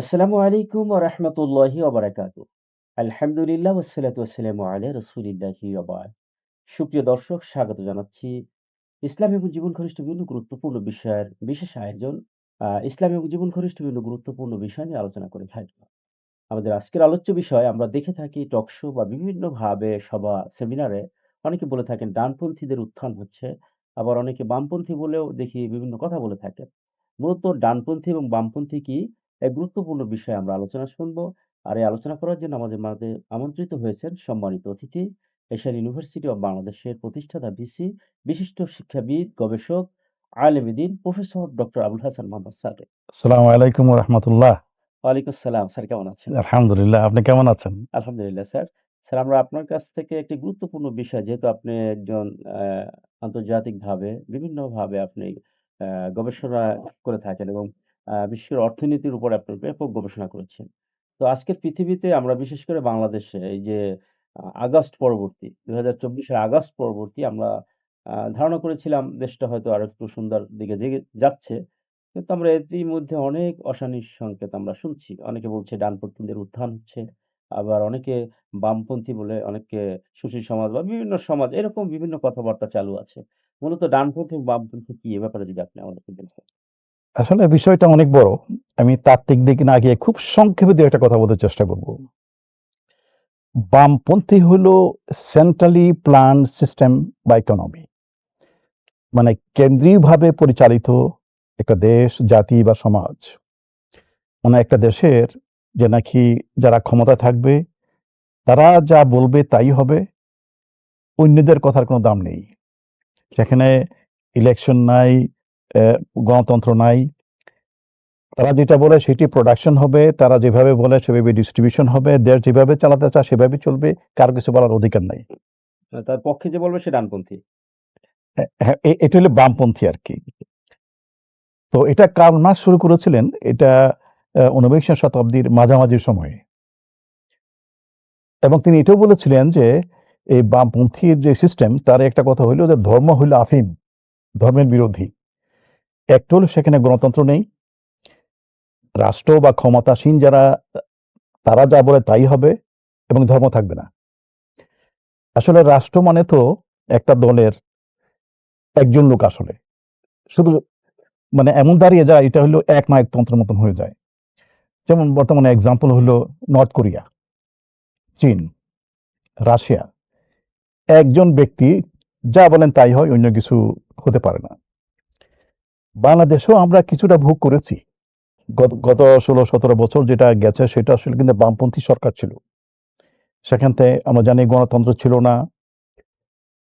আসসালামু আলাইকুম রাহমাতুল্লাহি ওয়া বারাকাতুহু। আলহামদুলিল্লাহ ওয়াসসালাতু ওয়াসসালামু আলা রাসূলিল্লাহি। সুপ্রিয় দর্শক স্বাগত জানাচ্ছি ইসলাম এবং জীবন ঘনিষ্ঠ বিভিন্ন গুরুত্বপূর্ণ বিষয়ের বিশেষ আয়োজন ইসলাম এবং জীবন ঘনিষ্ঠ বিভিন্ন গুরুত্বপূর্ণ বিষয় নিয়ে আলোচনা করে থাকি। আমাদের আজকের আলোচ্য বিষয় আমরা দেখে থাকি টক শো বা বিভিন্নভাবে সভা, সেমিনারে অনেকে বলে থাকেন ডানপন্থীদের উত্থান হচ্ছে। আবার অনেকে বামপন্থী বলেও দেখি বিভিন্ন কথা বলে থাকেন। মূলত ডানপন্থী এবং বামপন্থী কি? এক গুরুত্বপূর্ণ বিষয়ে আমরা আলোচনা শুনব। আর এই আলোচনা করার জন্য আমাদের মাঝে আমন্ত্রিত হয়েছেন সম্মানিত অতিথি, এশিয়ান ইউনিভার্সিটি অব বাংলাদেশের প্রতিষ্ঠাতা ভিসি, বিশিষ্ট শিক্ষাবিদ, গবেষক, আলেম দ্বীন প্রফেসর ডক্টর আবুল হাসান মোহাম্মদ সাদেক। আসসালামু আলাইকুম রাহমাতুল্লাহ। ওয়ালাইকুম আসসালাম। স্যার কেমন আছেন? আলহামদুলিল্লাহ। আপনি কেমন আছেন? আলহামদুলিল্লাহ স্যার। স্যার আমরা আপনার কাছ থেকে একটি গুরুত্বপূর্ণ বিষয় যেহেতু আপনি একজন আন্তর্জাতিকভাবে বিভিন্নভাবে আপনি গবেষণা করে থাকেন এবং বিশেষ অর্থনীতির উপর আপনি ব্যাপক গবেষণা করেছেন। তো আজকের পৃথিবীতে আমরা বিশেষ করে বাংলাদেশে এই যে আগস্ট পরবর্তী ২০২৪ এর আগস্ট পরবর্তী আমরা ধারণা করেছিলাম দেশটা হয়তো আরেকটু সুন্দর দিকে যাচ্ছে। কিন্তু আমরা ইতিমধ্যে অনেক অশানির সংকেত আমরা শুনছি। অনেকে বলছে ডানপন্থীদের উত্থান হচ্ছে। আবার অনেকে বামপন্থী বলে অনেকে সুশীল সমাজ বা বিভিন্ন সমাজ এরকম বিভিন্ন কথাবার্তা চালু আছে। মূলত ডানপন্থী বামপন্থী কি? এ ব্যাপারে যদি আপনি আমাদেরকে বলতেন। আসলে বিষয়টা অনেক বড়। আমি তাত্ত্বিক দিকে না গিয়ে খুব সংক্ষেপে দিয়ে একটা কথা বলতে চেষ্টা করব। বামপন্থী হল সেন্ট্রালি প্ল্যান্ড সিস্টেম বা ইকোনমি। মানে কেন্দ্রীয়ভাবে পরিচালিত একটা দেশ, জাতি বা সমাজ। মানে একটা দেশের যে নাকি যারা ক্ষমতা থাকবে, তারা যা বলবে তাই হবে। অন্যদের কথার কোনো দাম নেই। সেখানে ইলেকশন নাই, গণতন্ত্র নাই। তারা যেটা বলে সেটি প্রোডাকশন হবে। তারা যেভাবে বলে সেভাবে ডিস্ট্রিবিউশন হবে। দেশ যেভাবে চালাতে চায় সেভাবে চলবে। কার কিছু বলার অধিকার নাই। তার পক্ষে যে বলবে সে ডানপন্থী। হ্যাঁ, হ্যাঁ, এটা হলো বামপন্থী আর কি তো এটা কার্ল মার্কস শুরু করেছিলেন। এটা ঊনবিংশ শতাব্দীর মাঝামাঝি সময়ে। এবং তিনি এটাও বলেছিলেন যে এই বামপন্থীর যে সিস্টেম তার একটা কথা হইল যে ধর্ম হইল আফিম, ধর্মের বিরোধী। একটা হলো সেখানে গণতন্ত্র নেই। রাষ্ট্র বা ক্ষমতাসীন যারা তারা যা বলে তাই হবে এবং ধর্ম থাকবে না। আসলে রাষ্ট্র মানে তো একটা দলের একজন লোক আসলে। শুধু মানে এমন দাঁড়িয়ে যায় এটা হলো এক একনায়কতন্ত্রের মতন হয়ে যায়। যেমন বর্তমানে এক্সাম্পল হলো নর্থ কোরিয়া, চীন, রাশিয়া। একজন ব্যক্তি যা বলেন তাই হয়, অন্য কিছু হতে পারে না। বাংলাদেশেও আমরা কিছুটা ভোগ করেছি। গত গত ১৬-১৭ বছর যেটা গেছে সেটা আসলে কিন্তু বামপন্থী সরকার ছিল। সেখান থেকে আমরা জানি গণতন্ত্র ছিল না।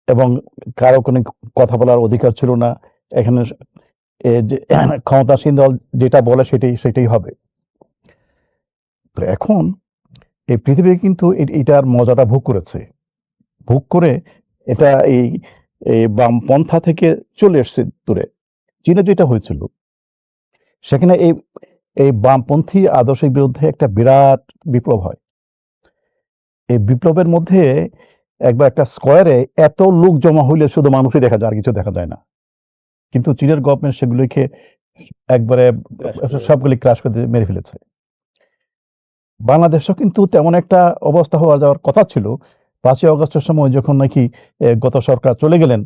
এবং কারও কোনো কথা বলার অধিকার ছিল না। এখানে ক্ষমতাসীন দল যেটা বলে সেটাই সেটাই হবে। তো এখন এই পৃথিবী কিন্তু এটার মজাটা ভোগ করেছে। ভোগ করে এটা এই বামপন্থা থেকে চলে এসছে দূরে। চীনে যেটা হয়েছিল সেখানে এই এই বামপন্থী আদর্শের বিরুদ্ধে একটা বিরাট বিপ্লব হয়। এই বিপ্লবের মধ্যে একবার একটা স্কয়ারে এত লোক জমা হইলে শুধু মানুষই দেখা যায়, আর কিছু দেখা যায় না। কিন্তু চীনের গভর্নমেন্ট সেগুলিকে একবারে সবগুলি ক্রাশ করে মেরে ফেলেছে। বাংলাদেশেও কিন্তু তেমন একটা অবস্থা হওয়া যাওয়ার কথা ছিল। পাঁচই অগস্টের সময় যখন নাকি গত সরকার চলে গেলেন,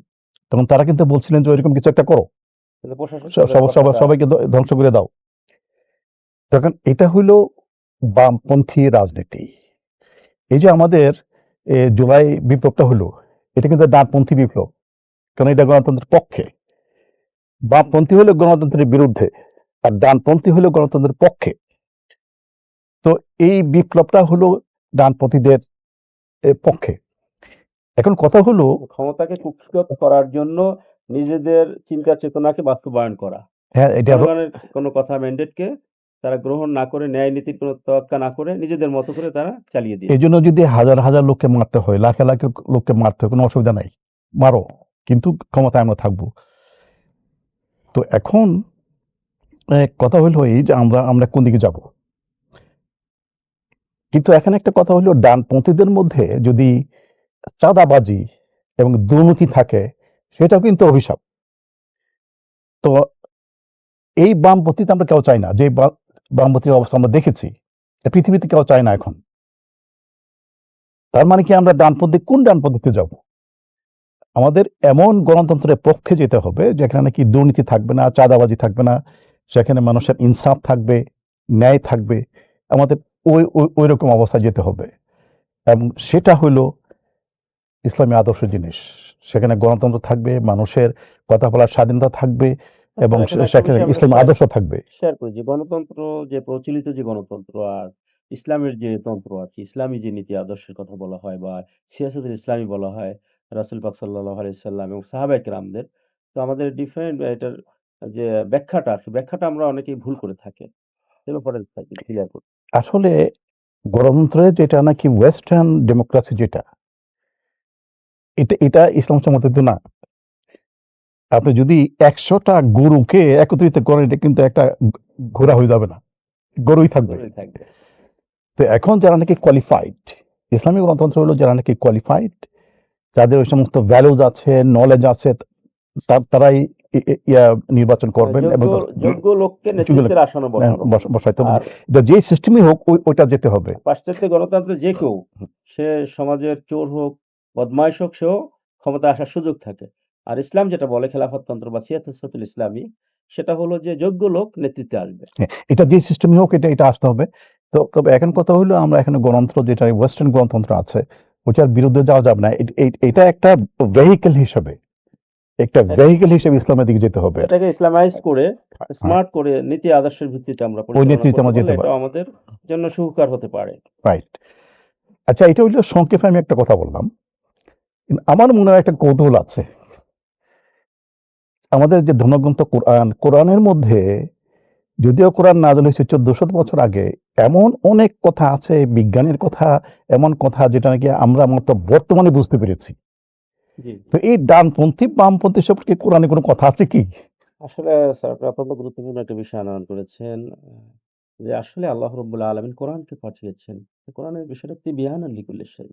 তখন তারা কিন্তু বলছিলেন যে ওইরকম কিছু একটা করো। সবাইকে ধ্বংস করে দাও। তখন এটা হইল বামপন্থী রাজনীতি। এই যে আমাদের জুলাই বিপ্লবটা হলো, এটা কিন্তু ডানপন্থী বিপ্লব। কারণ এটা গণতন্ত্রের পক্ষে। বামপন্থী হলো গণতন্ত্রের বিরুদ্ধে। আর ডানপন্থী হলো গণতন্ত্রের পক্ষে। তো এই বিপ্লবটা হলো ডানপন্থীদের পক্ষে। এখন কথা হলো ক্ষমতাকে কুক্ষিগত করার জন্য নিজেদের চিন্তা চেতনাকে বাস্তবায়ন করা। হ্যাঁ, এটা কোনো কথা ম্যান্ডেটকে তারা গ্রহণ না করে, ন্যায় নীতির কোনো তোয়াক্কা না করে নিজেদের মতো করে তারা চালিয়ে দিয়ে এই জন্য যদি হাজার, হাজার লোককে মারতে হয়, লাখে, লাখে লোককে মারতে হয়, কোনো অসুবিধা নাই। মারো। কিন্তু ক্ষমতায় আমরা থাকব। তো এখন কথা হইল এই যে আমরা আমরা কোন দিকে যাব? কিন্তু এখানে একটা কথা হলো ডানপন্থীদের মধ্যে যদি চাঁদাবাজি এবং দুর্নীতি থাকে সেটাও কিন্তু অভিশাপ। তো এই বামপন্থীতে আমরা কেউ চাই না। যে বামপন্থীর অবস্থা আমরা দেখেছি পৃথিবীতে কেউ চায় না এখন। তার মানে কি আমরা ডানপন্থী কোন ডানপন্থীতে যাব? আমাদের এমন গণতন্ত্রের পক্ষে যেতে হবে, যেখানে নাকি দুর্নীতি থাকবে না, চাঁদাবাজি থাকবে না, সেখানে মানুষের ইনসাফ থাকবে, ন্যায় থাকবে, আমাদের ওই, ওই- ওই রকম অবস্থায় যেতে হবে। এবং সেটা হলো ইসলামী আদর্শ জিনিস। সেখানে গণতন্ত্র থাকবে মানুষের কথা বলার স্বাধীনতা থাকবে এবং আচ্ছা, একটা সেখানে ইসলামী আদর্শ থাকবে। শেয়ার করি যে গণতন্ত্র যে প্রচলিত যে গণতন্ত্র আর ইসলামের যে তন্ত্র আর কি ইসলামী যে নীতি আদর্শের কথা বলা হয় বা সিয়াসতুল ইসলামী বলা হয় রাসুল পাক সাল্লাহ আলাইসাল্লাম এবং সাহাবাই কেরামদের তো আমাদের ডিফারেন্ট এটার যে ব্যাখ্যাটা কি, ব্যাখ্যাটা আমরা অনেকেই ভুল করে থাকি সে ব্যাপারে করি। আসলে গণতন্ত্রে যেটা নাকি ওয়েস্টার্ন ডেমোক্রেসি যেটা এটা এটা ইসলাম সমর্থিত না। আপনি যদি একশোটা গরুকে একত্রিত করেন এটা কিন্তু একটা ঘোরা হয়ে যাবে না। গরুই থাকবে। তো এখন যারা নাকি কোয়ালিফাইড ইসলামিক গণতন্ত্র হলো যারা নাকি কোয়ালিফাইড যাদের ওই সমস্ত ভ্যালুজ আছে নলেজ আছে তারাই ইয়া নির্বাচন করবেন এবং যোগ্য লোককে নেতৃত্বের আসনে। বস- বসাইতে হবে। যে সিস্টেমই হোক ওইটা যেতে হবে। পাশ্চাত্য গণতন্ত্রে যে কেউ সে সমাজের চোর হোক বদমাইশ হোক সেও ক্ষমতা আসার সুযোগ থাকে। আর ইসলাম যেটা বলে খেলাফততন্ত্র বা সিয়াসতুল ইসলামী সেটা হলো যে যোগ্য লোক নেতৃত্বে আসবে। এটা যে সিস্টেমই হোক এটা এটা আসতে হবে। তো তবে এখন কথা হলো আমরা এখানে গণতন্ত্র যেটা ওয়েস্টার্ন গণতন্ত্র আছে ওটার বিরুদ্ধে যাওয়া যাবে না। এটা একটা ভেহিকেল হিসেবে একটা ভেহিকেল হিসেবে ইসলামের দিকে যেতে হবে। এটাকে ইসলামাইজ করে স্মার্ট করে নীতি আদর্শের ভিত্তিতে আমরা হ্যাঁ। ওই নেতৃত্বে আমরা যেতে পারি। এটা আমাদের জন্য সুখকর হতে পারে। রাইট আচ্ছা এটা হইল সংক্ষেপে আমি একটা কথা বললাম। আমার মনে হয় একটা কৌতূহল আছে। আমাদের যে ধর্মগ্রন্থ কোরআন কোরআনের মধ্যে যদিও কোরআন না নাজল হয়েছে চোদ্দশো বছর আগে এমন অনেক কথা আছে বিজ্ঞানের কথা এমন কথা যেটা নাকি আমরা মাত্র বর্তমানে বুঝতে পেরেছি। তো এই ডানপন্থী বামপন্থী সম্পর্কে কোরআনে কোনো কথা আছে কি? আসলে স্যার আপনি অত্যন্ত গুরুত্বপূর্ণ একটা বিষয় আনয়ন করেছেন যে আসলে আল্লাহ রব্বুল্লাহ আলমিন কোরআনকে পাঠিয়েছেন। কোরআনের বিষয়টা তিবিয়ান লিকুল্লি সেই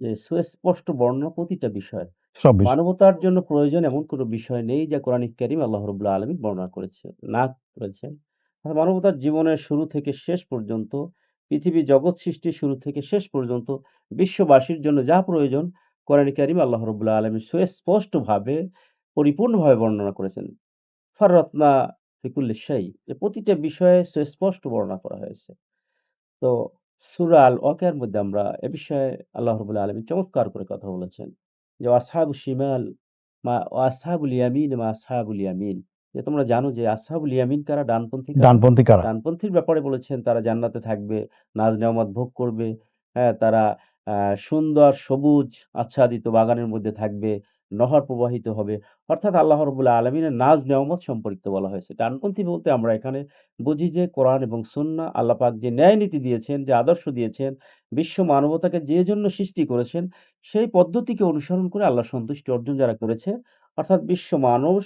যে সুস্পষ্ট বর্ণনা প্রতিটা বিষয় সব মানবতার জন্য প্রয়োজন এমন কোনো বিষয় নেই যা কোরআন কারিম আল্লাহ রবুল্লাহ আলমিন বর্ণনা করেছে না করেছেন। মানবতার জীবনের শুরু থেকে শেষ পর্যন্ত পৃথিবী জগৎ সৃষ্টির শুরু থেকে শেষ পর্যন্ত বিশ্ববাসীর জন্য যা প্রয়োজন কোরআন কারিম আল্লাহ রবুল্লাহ আলমী সুস্পষ্টভাবে পরিপূর্ণভাবে বর্ণনা করেছেন। ফাররত্না ফিকুল্লি শাই যে প্রতিটা বিষয়ে সুস্পষ্ট বর্ণনা করা হয়েছে। তো সূরা আল ওয়াকিয়ার মধ্যে আমরা এ বিষয়ে আল্লাহ রাব্বুল আলামিন চমৎকার করে কথা বলেছেন। যে আসহাবু শিমাল মা আসহাবুল ইয়ামিন মা আসহাবুল ইয়ামিন। যে তোমরা জানো যে আসহাবুল ইয়ামিন কারা? ডানপন্থী ডানপন্থী কারা? ডানপন্থীর ব্যাপারে বলেছেন তারা জান্নাতে থাকবে নাজ নেয়ামত ভোগ করবে হ্যাঁ তারা আহ, সুন্দর সবুজ আচ্ছাদিত বাগানের মধ্যে থাকবে। নহর প্রবাহিত হবে। অর্থাৎ আল্লাহ রবুল্লাহ আলমিনের নাজ নেয়ামত সম্পর্কিত বলা হয়েছে। ডানপন্থী বলতে আমরা এখানে বুঝি যে কোরআন এবং সুন্না আল্লাহ পাক যে ন্যায় নীতি দিয়েছেন, যে আদর্শ দিয়েছেন, বিশ্ব মানবতাকে যে জন্য সৃষ্টি করেছেন, সেই পদ্ধতিকে অনুসরণ করে আল্লাহ সন্তুষ্টি অর্জন যারা করেছে, অর্থাৎ বিশ্ব মানুষ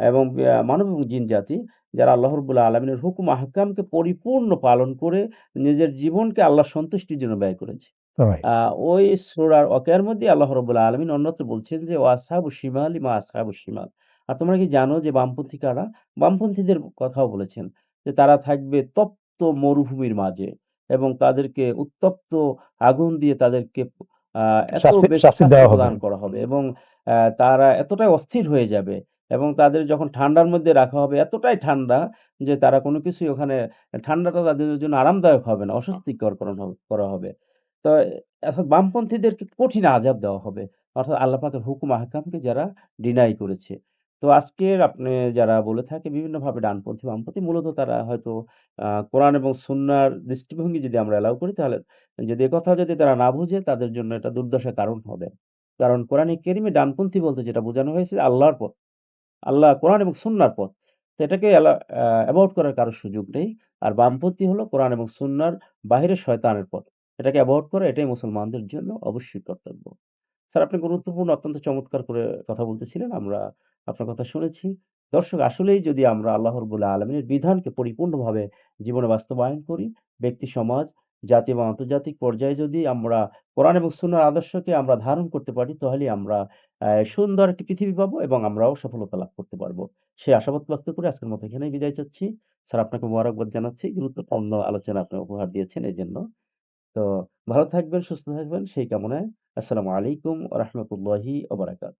এবং মানব এবং জিন জাতি, যারা আল্লাহ রবুল্লাহ আলমিনের হুকুম, আহকামকে পরিপূর্ণ পালন করে নিজের জীবনকে আল্লাহ সন্তুষ্টির জন্য ব্যয় করেছে। ওই সূরার ওয়াকিয়ার মধ্যে আল্লাহ রাব্বুল আলামিন অন্যত্র বলছেন যে ও ওয়াসহাবু শিমালি মা আসহাবু শিমাল। আর তোমরা কি জানো যে বামপন্থী কারা বামপন্থীদের কথাও বলেছেন যে তারা থাকবে তপ্ত মরুভূমির মাঝে এবং তাদেরকে উত্তপ্ত আগুন দিয়ে তাদেরকে। প্রদান করা হবে এবং তারা এতটাই অস্থির হয়ে যাবে এবং তাদের যখন ঠান্ডার মধ্যে রাখা হবে এতটাই ঠান্ডা যে তারা কোনো কিছুই ওখানে ঠান্ডাটা তাদের জন্য আরামদায়ক হবে না অস্বস্তিকর করা করা হবে। তো অর্থাৎ বামপন্থীদেরকে কঠিন আযাব দেওয়া হবে। অর্থাৎ আল্লাহ পাকের হুকুম আহকামকে যারা ডিনাই করেছে। তো আজকের আপনি যারা বলে থাকে বিভিন্নভাবে ডানপন্থী, বামপন্থী মূলত তারা হয়তো কোরআন এবং সুন্নাহর দৃষ্টিভঙ্গি যদি আমরা এলাও করি তাহলে যদি একথা যদি তারা না বুঝে তাদের জন্য এটা দুর্দশার কারণ হবে। কারণ কোরআনে কারিমে ডানপন্থী বলতে যেটা বোঝানো হয়েছে আল্লাহর পথ। আল্লাহ কোরআন এবং সুন্নাহর পথ। তো এটাকে অ্যাভয়েড করার কারও সুযোগ নেই। আর বামপন্থী হলো কোরআন এবং সুন্নাহর বাহিরে শয়তানের পথ। এটাকে অ্যাভয়েড করা এটাই মুসলমানদের জন্য অবশ্যই কর্তব্য। স্যার আপনি গুরুত্বপূর্ণ অত্যন্ত চমৎকার করে কথা বলতেছিলেন। আমরা আপনার কথা শুনেছি। দর্শক আসলেই যদি আমরা আল্লাহ রাব্বুল আলামিনের বিধানকে পরিপূর্ণভাবে জীবনে বাস্তবায়ন করি, ব্যক্তি সমাজ জাতি এবং আন্তর্জাতিক পর্যায়ে যদি আমরা কোরআন এবং সুন্নাহর আদর্শকে আমরা ধারণ করতে পারি তাহলেই আমরা সুন্দর একটি পৃথিবী পাবো এবং আমরাও সফলতা লাভ করতে পারব। সেই আশাবাদ ব্যক্ত করে আজকের মতো এখানেই বিদায় চাচ্ছি। স্যার আপনাকে মোবারকবাদ জানাচ্ছি। গুরুত্বপূর্ণ আলোচনা আপনি উপহার দিয়েছেন এজন্য। তো ভালো থাকবেন, সুস্থ থাকবেন সেই কামনায় আসসালামু আলাইকুম রহমতুল্লাহি ওবরাকাত।